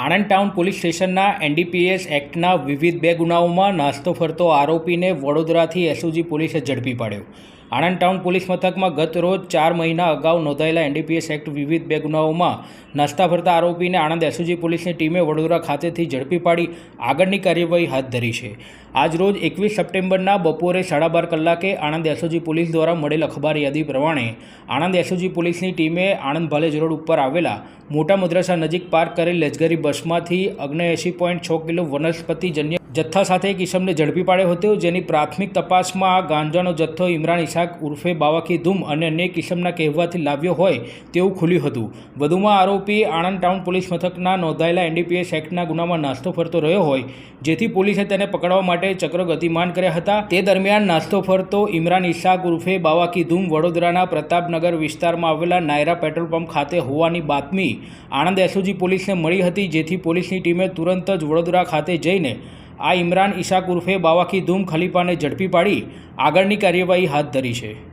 Anand town police સ્ટેશનના NDPS એક્ટના વિવિધ બે ગુનાઓમાં નાસ્તો ફરતો આરોપીને વડોદરાથી એસઓજી પોલીસે ઝડપી પાડ્યો. આણંદ ટાઉન પોલીસ મથકમાં ગત રોજ ચાર મહિના અગાઉ નોંધાયેલા એનડીપીએસ એક્ટ વિવિધ બે ગુનાઓમાં નાસ્તા ફરતા આરોપીને આણંદ એસઓજી પોલીસની ટીમે વડોદરા ખાતેથી ઝડપી પાડી આગળની કાર્યવાહી હાથ ધરી છે. આજ રોજ એકવીસ સપ્ટેમ્બરના બપોરે સાડા બાર કલાકે આણંદ એસઓજી પોલીસ દ્વારા મળેલ અખબાર યાદી પ્રમાણે આણંદ એસઓજી પોલીસની ટીમે આણંદ ભાલેજ રોડ ઉપર આવેલા મોટા મદ્રાસા નજીક પાર્ક કરેલ લશ્કરી બસમાંથી અગ્નેએંશી પોઈન્ટ છ કિલો વનસ્પતિજન્ય જથ્થા સાથે એક ઈસમને ઝડપી પાડ્યો હતો. જેની પ્રાથમિક તપાસમાં આ ગાંજાનો જથ્થો ઇમરાન ઇશાક ઉર્ફે બાવાકી ધૂમ અને અન્ય એક ઈસમના કહેવાથી લાવ્યો હોય તેવું ખુલ્યું હતું. વધુમાં આરોપી આણંદ ટાઉન પોલીસ મથકના નોંધાયેલા એનડીપીએસ એક્ટના ગુનામાં નાસ્તો ફરતો રહ્યો હોય, જેથી પોલીસે તેને પકડવા માટે ચક્ર ગતિમાન કર્યા હતા. તે દરમિયાન નાસ્તો ફરતો ઇમરાન ઇશાક ઉર્ફે બાવાકી ધૂમ વડોદરાના પ્રતાપનગર વિસ્તારમાં આવેલા નાયરા પેટ્રોલ પંપ ખાતે હોવાની બાતમી આણંદ એસઓજી પોલીસને મળી હતી, જેથી પોલીસની ટીમે તુરંત જ વડોદરા ખાતે જઈને આ ઇમરાન ઇશાક ઉર્ફે બાવાકી ધૂમ ખલીફાને ઝડપી પાડી આગળની કાર્યવાહી હાથ ધરી છે.